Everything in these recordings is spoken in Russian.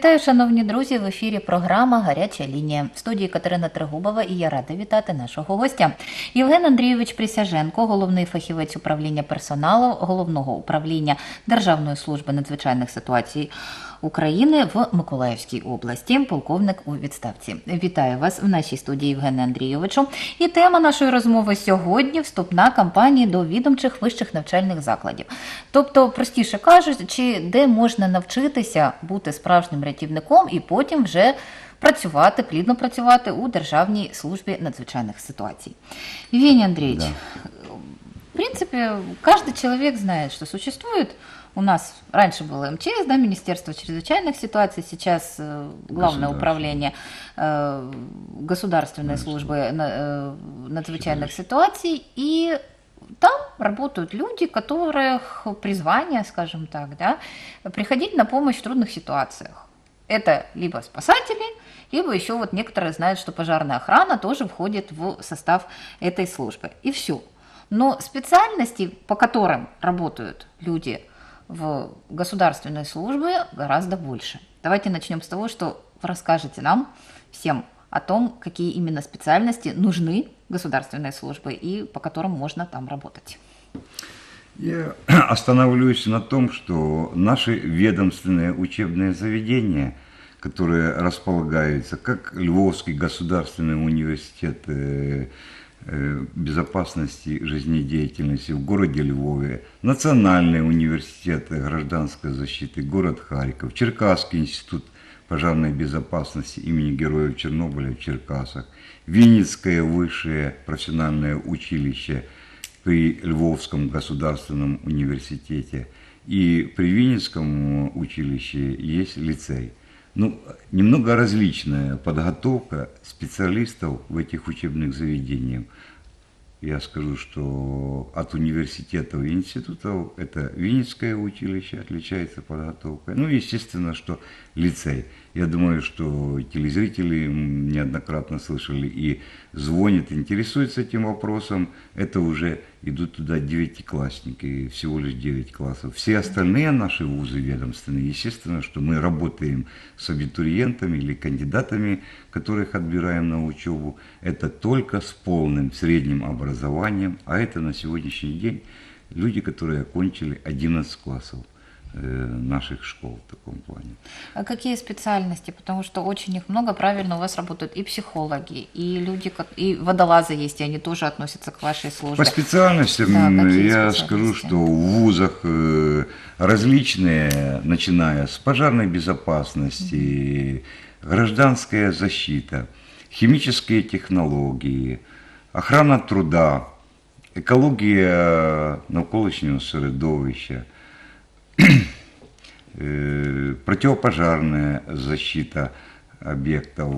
Вітаю, шановні друзі! В ефірі програма Гаряча лінія в студії Катерина Трегубова і я рада вітати нашого гостя. Євген Андрійович Присяженко, головний фахівець управління персоналу головного управління Державної служби надзвичайних ситуацій України в Миколаївській області, полковник у відставці. Вітаю вас в нашій студії, Євгене Андрійовичу. І тема нашої розмови сьогодні вступна кампанія до відомчих вищих навчальних закладів. Тобто, простіше кажучи, де можна навчитися бути справжнім рятівником і потім вже працювати, плідно працювати у Державній службі надзвичайних ситуацій. Євгений Андреевич, в принципе, каждый человек знает, что существует у нас раньше было МЧС, да, Министерство чрезвычайных ситуаций, сейчас э, Главное управление э, Государственной службы э, надзвычайных ситуаций, и там работают люди, которых призвание, скажем так, да, приходить на помощь в трудных ситуациях. Это либо спасатели, либо еще вот некоторые знают, что пожарная охрана тоже входит в состав этой службы. И все. Но специальностей, по которым работают люди в государственной службе, гораздо больше. Давайте начнем с того, что вы расскажете нам всем о том, какие именно специальности нужны государственной службе и по которым можно там работать. Я остановлюсь на том, что наши ведомственные учебные заведения, которые располагаются, как Львовский государственный университет э, безопасности жизнедеятельности в городе Львове, Национальный университет гражданской защиты, город Харьков, Черкасский институт пожарной безопасности имени Героев Чернобыля в Черкасах, Винницкое высшее профессиональное училище – при Львовском государственном университете и при Винницком училище есть лицей. Ну, немного различная подготовка специалистов в этих учебных заведениях. Я скажу, что от университетов и институтов это Винницкое училище отличается подготовкой. Ну, естественно, что лицей. Я думаю, что телезрители неоднократно слышали и звонят, интересуются этим вопросом. Это уже идут туда девятиклассники, всего лишь 9 классов. Все остальные наши вузы ведомственные, естественно, что мы работаем с абитуриентами или кандидатами, которых отбираем на учебу. Это только с полным средним образованием, а это на сегодняшний день люди, которые окончили 11 классов наших школ в таком плане. А какие специальности? Потому что очень их много, правильно, у вас работают и психологи, и люди, как- и водолазы есть, и они тоже относятся к вашей службе. По специальностям Да, я скажу, что в вузах э, различные, начиная с пожарной безопасности, гражданская защита, химические технологии, охрана труда, екологія навколишнього середовища, э, противопожарная защита объектов,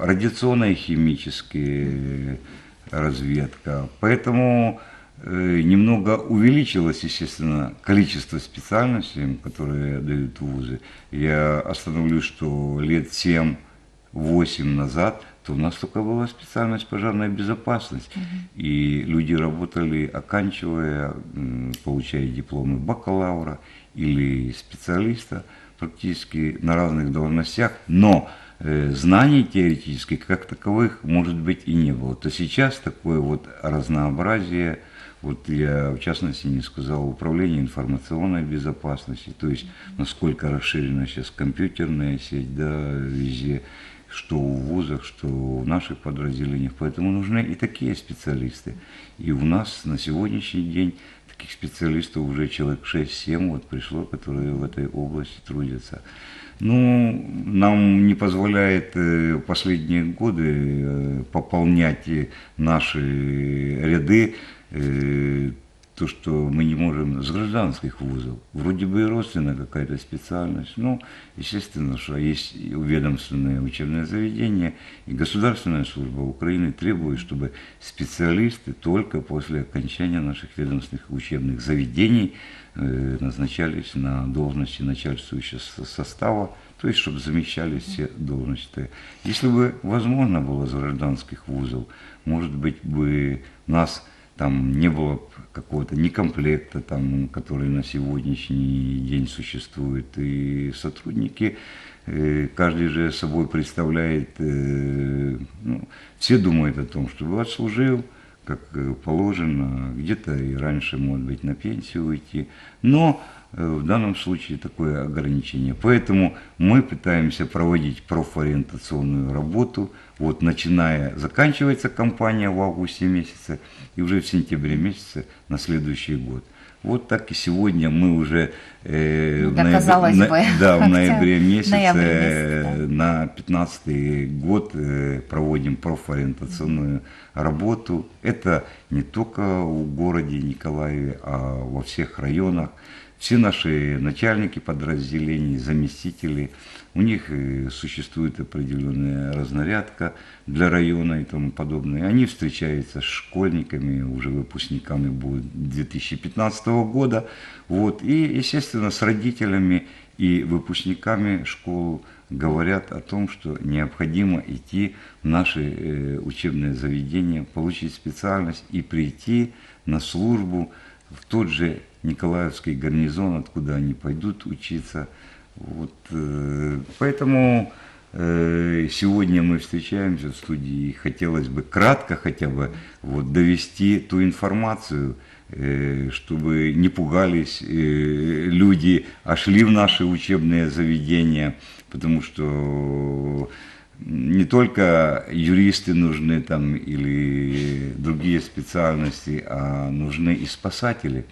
радиационная и химическая разведка. Поэтому э, немного увеличилось, естественно, количество специальностей, которые дают вузы. Я остановлюсь, что лет 7-8 назад то у нас только была специальность пожарная безопасность. И люди работали, оканчивая, получая дипломы бакалавра или специалиста практически на разных должностях, но э, знаний теоретических как таковых, может быть, и не было. То сейчас такое вот разнообразие, вот я в частности не сказал, управление информационной безопасности, то есть насколько расширена сейчас компьютерная сеть, да, везде, что в вузах, что в наших подразделениях. Поэтому нужны и такие специалисты. И у нас на сегодняшний день таких специалистов уже человек 6-7 вот пришло, которые в этой области трудятся. Ну, нам не позволяет э, последние годы э, пополнять наши ряды э, то, что мы не можем с гражданских вузов. Вроде бы и родственная какая-то специальность. Ну, естественно, что есть и ведомственное учебное заведение, и государственная служба Украины требует, чтобы специалисты только после окончания наших ведомственных учебных заведений э, назначались на должности начальствующего со- состава, то есть чтобы замещались все должности. Если бы возможно было с гражданских вузов, может быть бы нас там не было какого-то некомплекта, там, который на сегодняшний день существует, и сотрудники э, каждый же собой представляет, э, ну, все думают о том, что отслужил, как э, положено, где-то и раньше, может быть, на пенсию уйти, но э, в данном случае такое ограничение. Поэтому мы пытаемся проводить профориентационную работу, вот начиная, заканчивается кампания в августе месяце и уже в сентябре месяце на следующий год. Вот так и сегодня мы уже э, Ну, в да, ноябре- на- бы, да, в ноябре месяце, ноябрь месяц, э, на 15 год э, проводим профориентационную работу. Это не только в городе Николаеве, а во всех районах. Все наши начальники подразделений, заместители, у них э, существует определенная разнарядка для района и тому подобное. Они встречаются с школьниками, уже выпускниками будут 2015 года. Вот. И, естественно, с родителями и выпускниками школ говорят о том, что необходимо идти в наши э, учебные заведения, получить специальность и прийти на службу в тот же Николаевский гарнизон, откуда они пойдут учиться. Вот, э, поэтому э, сегодня мы встречаемся в студии, и хотелось бы кратко хотя бы вот, довести ту информацию, э, чтобы не пугались люди, а шли в наши учебные заведения, потому что не только юристы нужны там или другие специальности, а нужны и спасатели.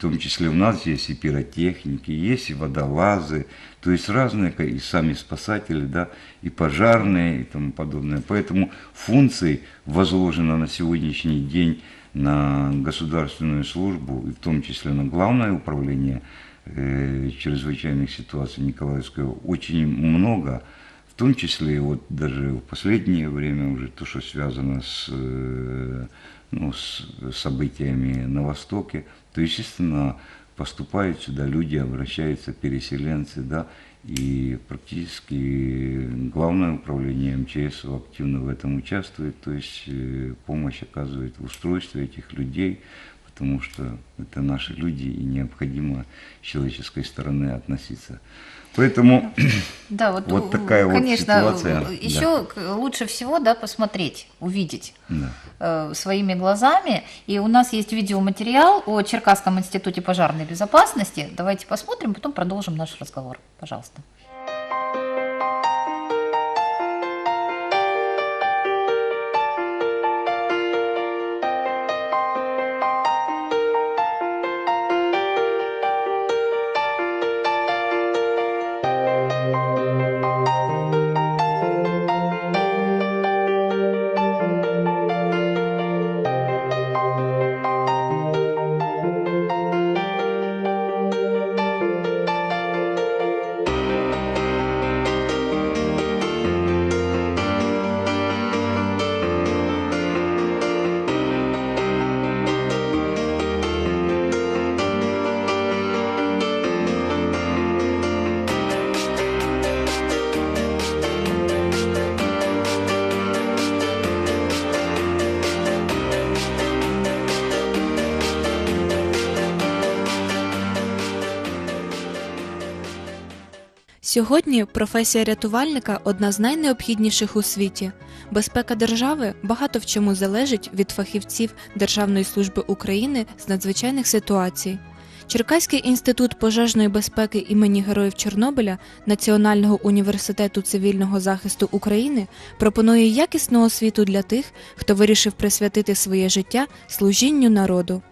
В том числе у нас есть и пиротехники, есть и водолазы, то есть разные, и сами спасатели, да, и пожарные и тому подобное. Поэтому функций возложено на сегодняшний день на государственную службу, и в том числе на главное управление э, чрезвычайных ситуаций Николаевского, очень много. В том числе вот даже в последнее время уже то, что связано с, э, ну, с событиями на Востоке, то, естественно, поступают сюда люди, обращаются переселенцы, да, и практически главное управление МЧС активно в этом участвует, то есть э, помощь оказывает в устройстве этих людей, потому что это наши люди, и необходимо с человеческой стороны относиться. Поэтому Да, вот, Вот такая вот конечно, ситуация, Еще к- лучше всего, да, посмотреть, увидеть да. э, своими глазами. И у нас есть видеоматериал о Черкасском институте пожарной безопасности. Давайте посмотрим, потом продолжим наш разговор. Пожалуйста. Сьогодні професія рятувальника одна з найнеобхідніших у світі. Безпека держави багато в чому залежить від фахівців Державної служби України з надзвичайних ситуацій. Черкаський інститут пожежної безпеки імені Героїв Чорнобиля Національного університету цивільного захисту України пропонує якісну освіту для тих, хто вирішив присвятити своє життя служінню народу.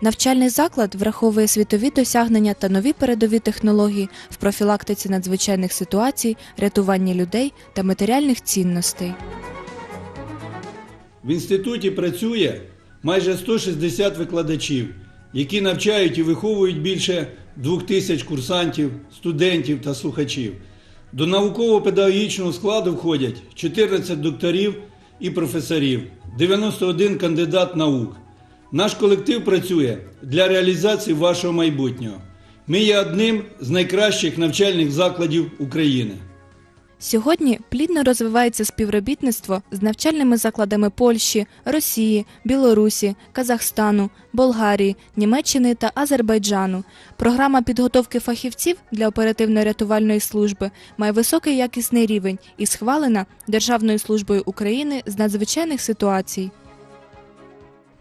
Навчальний заклад враховує світові досягнення та нові передові технології в профілактиці надзвичайних ситуацій, рятуванні людей та матеріальних цінностей. В інституті працює майже 160 викладачів, які навчають і виховують більше двох тисяч курсантів, студентів та слухачів. До науково-педагогічного складу входять 14 докторів і професорів, 91 кандидат наук. Наш колектив працює для реалізації вашого майбутнього. Ми є одним з найкращих навчальних закладів України. Сьогодні плідно розвивається співробітництво з навчальними закладами Польщі, Росії, Білорусі, Казахстану, Болгарії, Німеччини та Азербайджану. Програма підготовки фахівців для оперативно-рятувальної служби має високий якісний рівень і схвалена Державною службою України з надзвичайних ситуацій.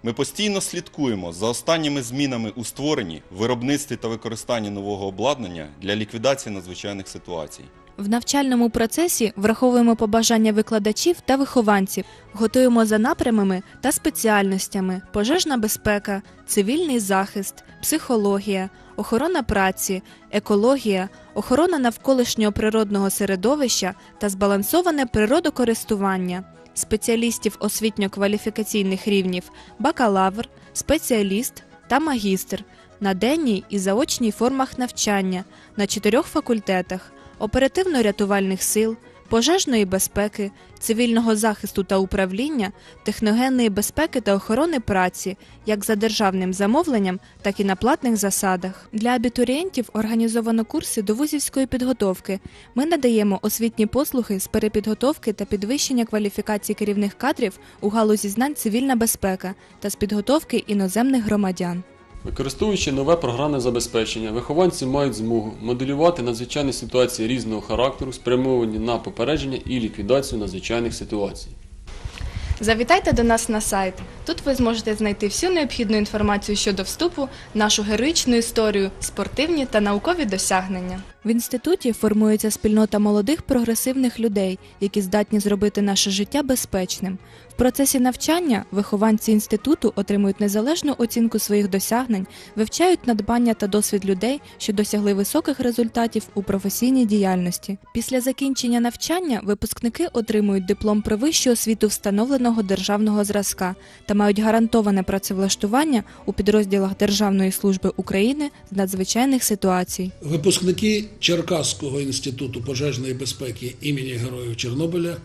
Ми постійно слідкуємо за останніми змінами у створенні, виробництві та використанні нового обладнання для ліквідації надзвичайних ситуацій. В навчальному процесі враховуємо побажання викладачів та вихованців, готуємо за напрямами та спеціальностями: пожежна безпека, цивільний захист, психологія, охорона праці, екологія, охорона навколишнього природного середовища та збалансоване природокористування. Спеціалістів освітньо-кваліфікаційних рівнів бакалавр, спеціаліст та магістр на денній і заочній формах навчання на чотирьох факультетах оперативно-рятувальних сил, пожежної безпеки, цивільного захисту та управління, техногенної безпеки та охорони праці, як за державним замовленням, так і на платних засадах. Для абітурієнтів організовано курси до вузівської підготовки. Ми надаємо освітні послуги з перепідготовки та підвищення кваліфікації керівних кадрів у галузі знань цивільна безпека та з підготовки іноземних громадян. Використовуючи нове програмне забезпечення, вихованці мають змогу моделювати надзвичайні ситуації різного характеру, спрямовані на попередження і ліквідацію надзвичайних ситуацій. Завітайте до нас на сайт. Тут ви зможете знайти всю необхідну інформацію щодо вступу, нашу героїчну історію, спортивні та наукові досягнення. В інституті формується спільнота молодих прогресивних людей, які здатні зробити наше життя безпечним. В процесі навчання вихованці інституту отримують незалежну оцінку своїх досягнень, вивчають надбання та досвід людей, що досягли високих результатів у професійній діяльності. Після закінчення навчання випускники отримують диплом про вищу освіту встановленого державного зразка та мають гарантоване працевлаштування у підрозділах Державної служби України з надзвичайних ситуацій. Випускники Черкаського інституту пожежної безпеки імені Героїв Чорнобиля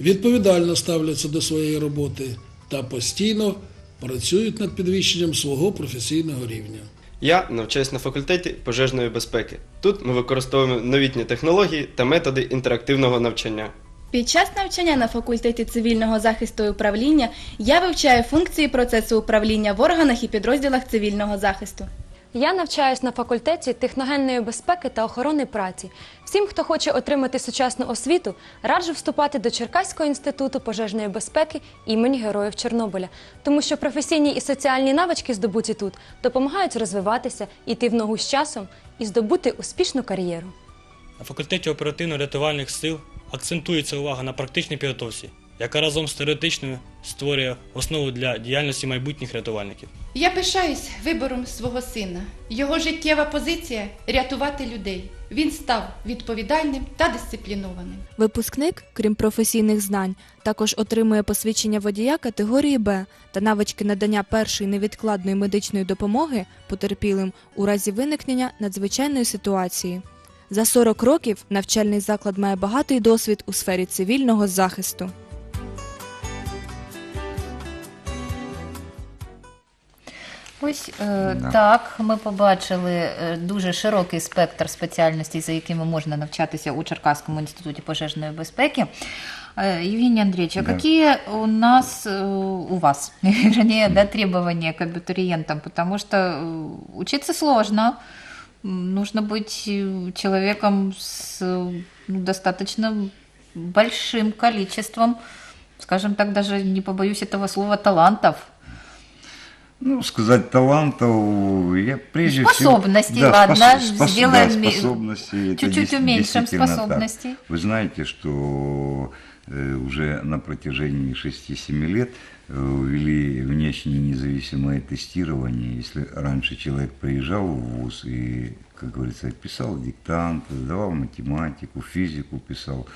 відповідально ставляться до своєї роботи та постійно працюють над підвищенням свого професійного рівня. Я навчаюсь на факультеті пожежної безпеки. Тут ми використовуємо новітні технології та методи інтерактивного навчання. Під час навчання на факультеті цивільного захисту і управління я вивчаю функції процесу управління в органах і підрозділах цивільного захисту. Я навчаюсь на факультеті техногенної безпеки та охорони праці. Всім, хто хоче отримати сучасну освіту, раджу вступати до Черкаського інституту пожежної безпеки імені Героїв Чорнобиля, тому що професійні і соціальні навички, здобуті тут, допомагають розвиватися, йти в ногу з часом і здобути успішну кар'єру. На факультеті оперативно-рятувальних сил акцентується увага на практичній підготовці, яка разом з теоретичною створює основу для діяльності майбутніх рятувальників. Я пишаюсь вибором свого сина. Його життєва позиція рятувати людей. Він став відповідальним та дисциплінованим. Випускник, крім професійних знань, також отримує посвідчення водія категорії Б та навички надання першої невідкладної медичної допомоги потерпілим у разі виникнення надзвичайної ситуації. За 40 років навчальний заклад має багатий досвід у сфері цивільного захисту. Ось е, Да. так, ми побачили е, дуже широкий спектр спеціальностей, за якими можна навчатися у Черкаському інституті пожежної безпеки. Э, Евгений Андреевич, а Да. какие у нас, э, у вас, вернее, да, требования к абитуриентам? Потому что э, учиться сложно, М, нужно быть э, человеком с э, ну, достаточно большим количеством, скажем так, даже не побоюсь этого слова, талантов. Ну, сказать талантов, я прежде Способностей, всего... ладно, спос- спос- сделаем да, способности. чуть-чуть уменьшим действительно так. Вы знаете, что э, уже на протяжении 6-7 лет э, ввели внешне независимое тестирование. Если раньше человек приезжал в ВУЗ и, как говорится, писал диктант, сдавал математику, физику писал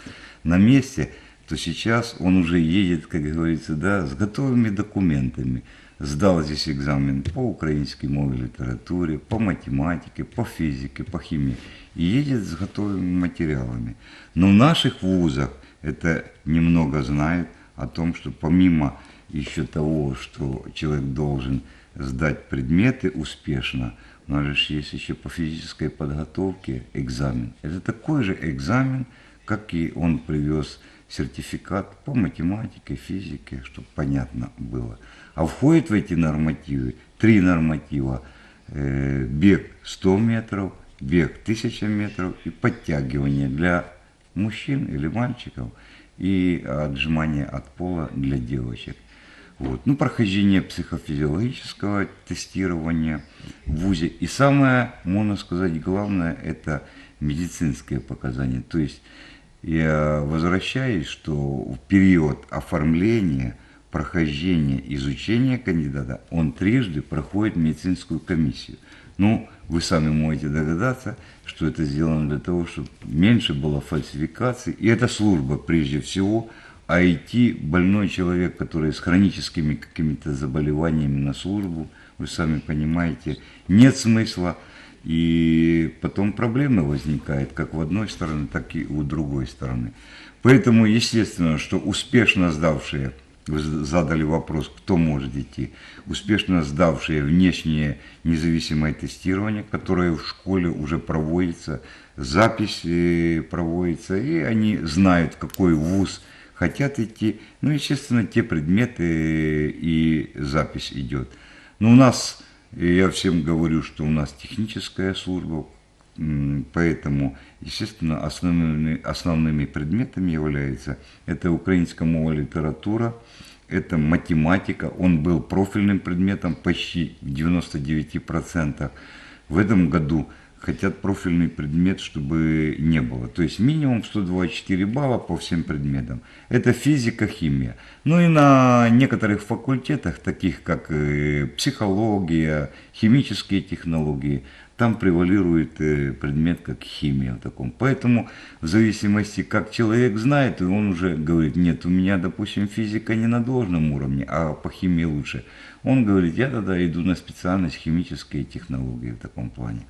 на месте, то сейчас он уже едет, как говорится, да, с готовыми документами. Сдал здесь экзамен по украинской мове литературе, по математике, по физике, по химии. И едет с готовыми материалами. Но в наших вузах это немного знают о том, что помимо еще того, что человек должен сдать предметы успешно, у нас же есть еще по физической подготовке экзамен. Это такой же экзамен, как и он привез сертификат по математике, физике, чтобы понятно было. А входит в эти нормативы три норматива. Э, бег 100 метров, бег 1000 метров и подтягивание для мужчин или мальчиков и отжимание от пола для девочек. Вот. Ну, прохождение психофизиологического тестирования в ВУЗе. И самое, можно сказать, главное, это медицинские показания. То есть я возвращаюсь, что в период оформления, прохождения, изучения кандидата он трижды проходит медицинскую комиссию. Ну, вы сами можете догадаться, что это сделано для того, чтобы меньше было фальсификаций. И эта служба, прежде всего, а идти больной человек, который с хроническими какими-то заболеваниями на службу, вы сами понимаете, нет смысла. И потом проблемы возникают как в одной стороне, так и у другой стороны. Поэтому, естественно, что успешно сдавшие, вы задали вопрос, кто может идти, успешно сдавшие внешнее независимое тестирование, которое в школе уже проводится, запись э, проводится, и они знают, какой вуз хотят идти. Ну, естественно, те предметы и запись идет. Но у нас и я всем говорю, что у нас техническая служба, поэтому, естественно, основными, основными предметами являются это украинская мова литература, это математика, он был профильным предметом почти в 99%. В этом году хотят профильный предмет, чтобы не было. То есть минимум 124 балла по всем предметам. Это физика, химия. Ну и на некоторых факультетах, таких как э, психология, химические технологии, там превалирует э, предмет как химия в таком. Поэтому в зависимости, как человек знает, и он уже говорит, нет, у меня, допустим, физика не на должном уровне, а по химии лучше. Он говорит, я тогда иду на специальность химические технологии в таком плане.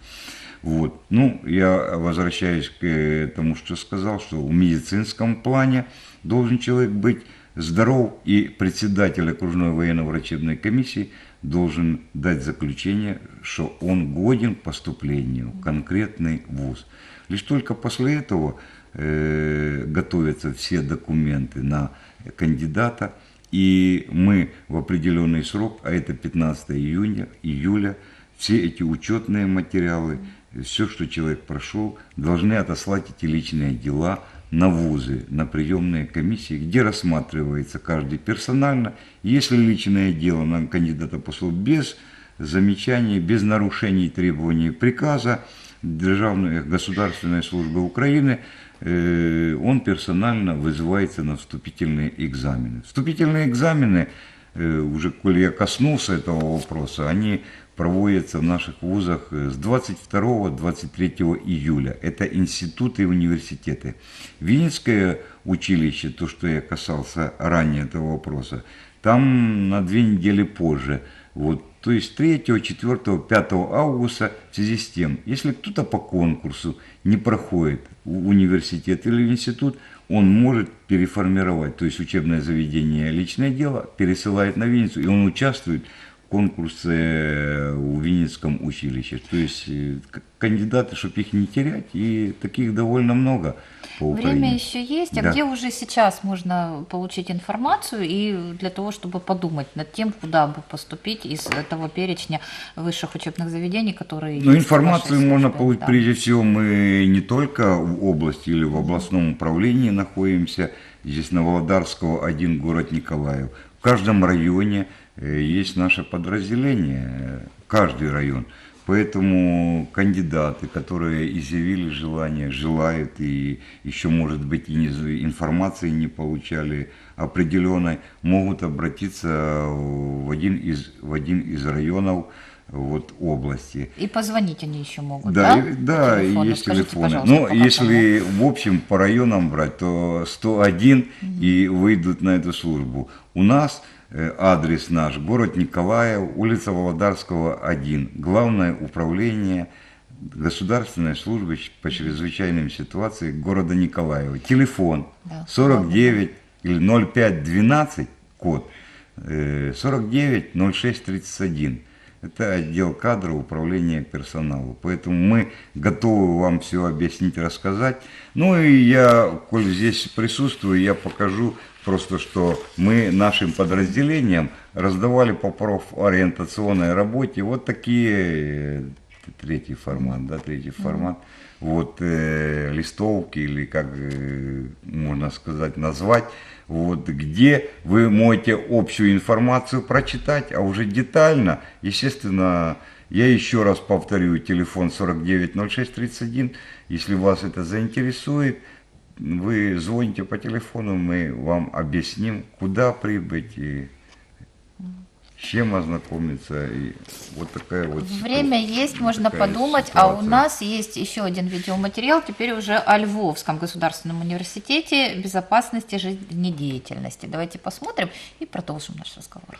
Вот. Ну, я возвращаюсь к тому, что сказал, что в медицинском плане должен человек быть здоров, и председатель окружной военно-врачебной комиссии должен дать заключение, что он годен к поступлению в конкретный вуз. Лишь только после этого э, готовятся все документы на кандидата, и мы в определенный срок, а это 15 июня, июля, все эти учетные материалы все, что человек прошел, должны отослать эти личные дела на вузы, на приемные комиссии, где рассматривается каждый персонально. Если личное дело на кандидата послал без замечаний, без нарушений требований приказа Державной государственной службы Украины, э, он персонально вызывается на вступительные экзамены. Вступительные экзамены, э, уже коли я коснулся этого вопроса, они проводится в наших вузах с 22-23 июля. Это институты и университеты. Винницкое училище, то, что я касался ранее этого вопроса, там на две недели позже. Вот, то есть 3, 4, 5 августа в связи с тем, если кто-то по конкурсу не проходит в университет или в институт, он может переформировать, то есть учебное заведение личное дело пересылает на Винницу, и он участвует конкурсы в Винницком училище. То есть э, кандидаты, чтобы их не терять, и таких довольно много по Украине. Время еще есть, а Да. где уже сейчас можно получить информацию и для того, чтобы подумать над тем, куда бы поступить из того перечня высших учебных заведений, которые Ну, информацию можно службе? получить Да. прежде всего. Мы не только в области или в областном управлении находимся. Здесь на Володарского один город Николаев. В каждом районе э, есть наше подразделение, э, каждый район. Поэтому кандидаты, которые изъявили желание, желают и еще, может быть, и не- информации не получали определенной, могут обратиться в один из, в один из районов вот, области. И позвонить они еще могут, Да, да? и- да, телефону. есть Скажите, телефоны. Ну, если в общем по районам брать, то 101 и выйдут на эту службу. У нас э, адрес наш, город Николаев, улица Володарского, 1. Главное управление Государственной службы по чрезвычайным ситуациям города Николаева. Телефон Да. 49 или 0512, код, э, 49 06 31. Это отдел кадров управления персоналу. Поэтому мы готовы вам все объяснить, рассказать. Ну и я, коль здесь присутствую, я покажу просто, что мы нашим подразделениям раздавали по профориентационной работе вот такие, э, третий формат, да, третий формат, вот э, листовки или как э, можно сказать, назвать, вот, где вы можете общую информацию прочитать, а уже детально, естественно, я еще раз повторю, телефон 490631, если вас это заинтересует, вы звоните по телефону, мы вам объясним, куда прибыть и с чем ознакомиться. И вот такая вот Время есть, можно подумать. А у ситуация. нас есть еще один видеоматериал, теперь уже о Львовском государственном университете безопасности жизнедеятельности. Давайте посмотрим и продолжим наш разговор.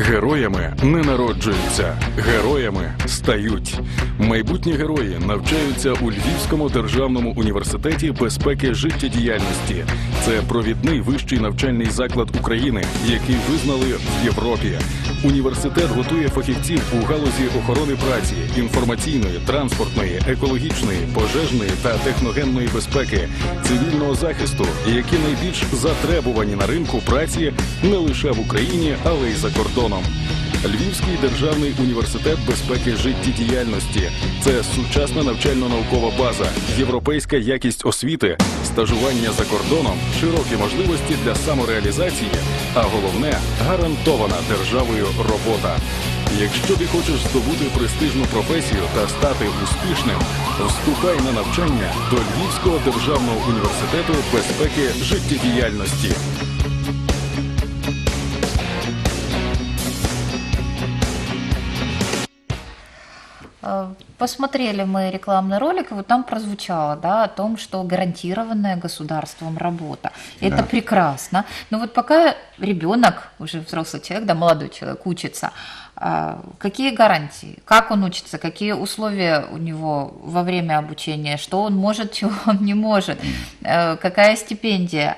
Героями не народжуються, героями стають. Майбутні герої навчаються у Львівському державному університеті безпеки життєдіяльності. Це провідний вищий навчальний заклад України, який визнали в Європі. Університет готує фахівців у галузі охорони праці, інформаційної, транспортної, екологічної, пожежної та техногенної безпеки, цивільного захисту, які найбільш затребувані на ринку праці не лише в Україні, але й за кордоном. Львівський державний університет безпеки життєдіяльності це сучасна навчально-наукова база, європейська якість освіти, стажування за кордоном, широкі можливості для самореалізації, а головне гарантована державою робота. Якщо ти хочеш здобути престижну професію та стати успішним, вступай на навчання до Львівського державного університету безпеки життєдіяльності. Посмотрели мы рекламный ролик, и вот там прозвучало да, о том, что гарантированная государством работа. Это Да. прекрасно. Но вот пока ребенок, уже взрослый человек, да, молодой человек, учится, а, какие гарантии? Как он учится? Какие условия у него во время обучения? Что он может, чего он не может? Э, Какая стипендия?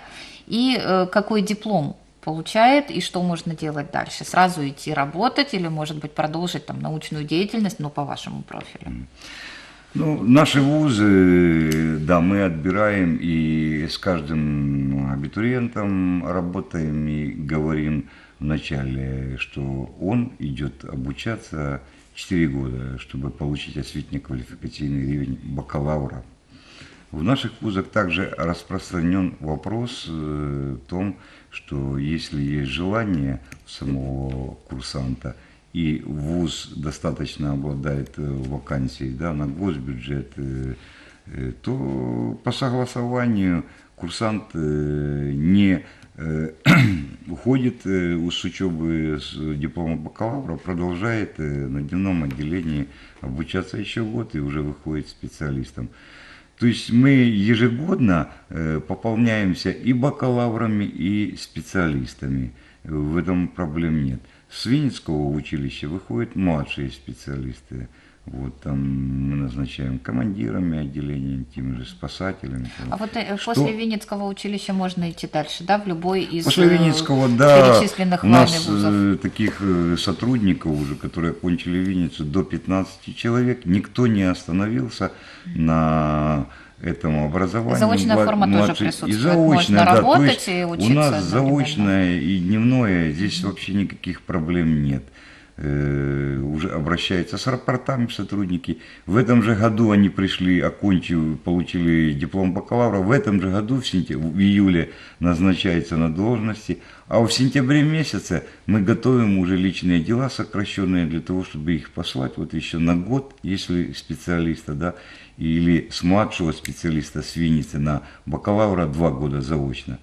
И э, какой диплом получает и что можно делать дальше? Сразу идти работать или, может быть, продолжить там научную деятельность, ну, по вашему профилю? Ну, наши вузы, да, мы отбираем и с каждым абитуриентом работаем и говорим вначале, что он идет обучаться 4 года, чтобы получить осветно-квалификационный уровень бакалавра. В наших вузах также распространен вопрос э, в том, что если есть желание самого курсанта, и вуз достаточно обладает э, вакансией да, на госбюджет, э, то по согласованию курсант не уходит с учебы с диплома бакалавра, продолжает на дневном отделении обучаться еще год и уже выходит специалистом. То есть мы ежегодно э, пополняемся и бакалаврами, и специалистами. В этом проблем нет. С Винницкого училища выходят младшие специалисты. Вот там мы назначаем командирами отделения, теми же спасателями. А вот э, Что- после Винницкого училища можно идти дальше, да, в любой из После э, Винницкого, да, перечисленных у нас вузов? э, таких э, сотрудников уже, которые окончили Винницу, до 15 человек, никто не остановился на этом образовании. Заочная Млад- форма тоже младший- присутствует. И заочная, Можно да, то работать есть и У учиться нас одновременно. заочное и дневное, здесь вообще никаких проблем нет. Э, уже обращаются с рапортами сотрудники. В этом же году они пришли, окончив, получили диплом бакалавра. В этом же году, в, сентя- в июле, назначаются на должности. А в сентябре месяце мы готовим уже личные дела сокращенные для того, чтобы их послать вот еще на год, если специалиста, да, или с младшего специалиста с Винницы на бакалавра два года заочно.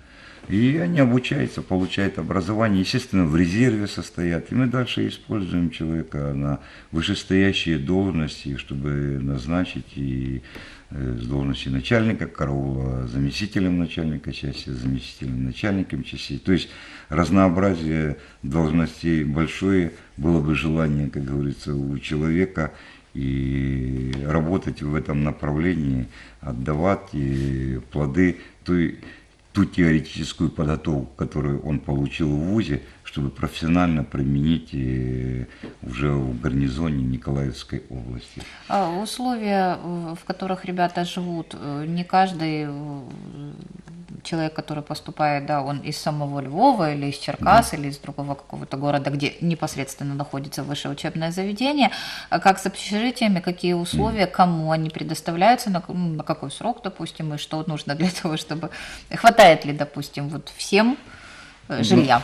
И они обучаются, получают образование, естественно, в резерве состоят. И мы дальше используем человека на вышестоящие должности, чтобы назначить и э, с должности начальника караула, заместителем начальника части, заместителем начальником части. То есть разнообразие должностей большое, было бы желание, как говорится, у человека и работать в этом направлении, отдавать и плоды той ту теоретическую подготовку, которую он получил в ВУЗе, чтобы профессионально применить э, уже в гарнизоне Николаевской области. А Условия, в которых ребята живут, э, не каждый э, человек, который поступает, да, он из самого Львова или из Черкас или из другого какого-то города, где непосредственно находится высшее учебное заведение. А как с общежитиями, какие условия, кому они предоставляются, на, ну, на какой срок, допустим, и что нужно для того, чтобы... Хватает ли, допустим, вот всем э, жилья?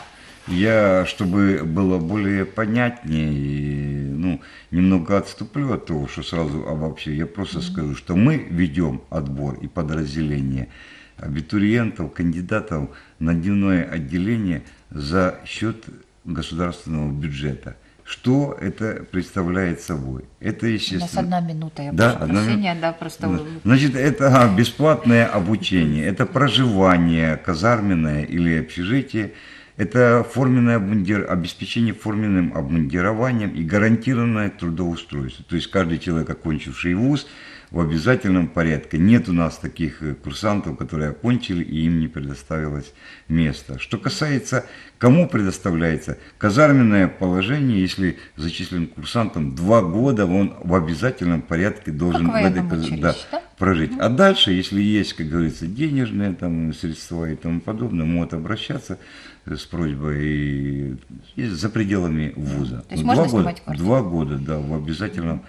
Я, чтобы было более понятнее, ну, немного отступлю от того, что сразу обобщу. Я просто скажу, что мы ведем отбор и подразделение абитуриентов, кандидатов на дневное отделение за счет государственного бюджета. Что это представляет собой? Это, У естественно... нас одна минута, я Да, прошу одна прощения, да, просто... Значит, это ага, бесплатное обучение, это проживание казарменное или общежитие, это форменное обмундир- обеспечение форменным обмундированием и гарантированное трудоустройство. То есть каждый человек, окончивший вуз, в обязательном порядке. Нет у нас таких э, курсантов, которые окончили и им не предоставилось место. Что касается, кому предоставляется казарменное положение, если зачислен курсантом, два года он в обязательном порядке должен в этой каз- да, да? прожить. А дальше, если есть, как говорится, денежные там, средства и тому подобное, могут обращаться с просьбой и, и за пределами вуза. То есть Ну, можно два, года, снимать квартиру? два года, да, в обязательном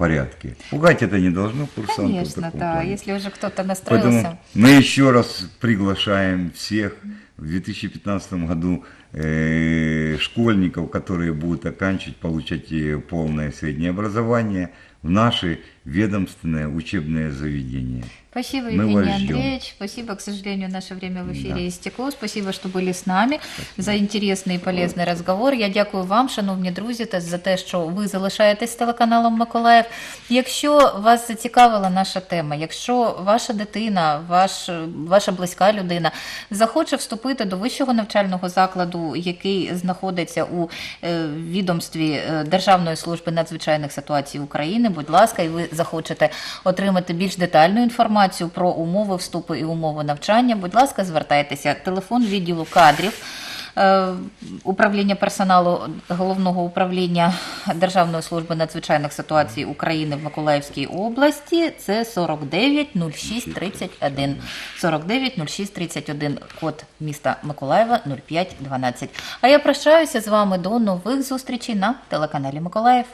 порядке. Пугать это не должно курсантов. Конечно, да, плане. если уже кто-то настроился. Поэтому мы еще раз приглашаем всех в 2015 году э, школьников, которые будут оканчивать, получать э, полное среднее образование в наши ведомственные учебные заведения. Спасибо, Мы Евгений вас ждем. Андреевич. Спасибо, к сожалению, наше время в ефірі Да. істекло. Спасибо, що були з нами за інтересний і полезний розговор. Я дякую вам, шановні друзі, та за те, що ви залишаєтесь з телеканалом Миколаїв. Якщо вас зацікавила наша тема, якщо ваша дитина, ваш, ваша близька людина захоче вступити До вищого навчального закладу, який знаходиться у е, відомстві е, Державної служби надзвичайних ситуацій України, будь ласка, і ви захочете отримати більш детальну інформацію про умови вступу і умови навчання, будь ласка, звертайтеся. Телефон відділу кадрів. Е, Управління персоналу головного управління Державної служби надзвичайних ситуацій України в Миколаївській області це 49 06 31. 49 06 31, код міста Миколаєва 05 12. А я прощаюся з вами до нових зустрічей на телеканалі Миколаїв.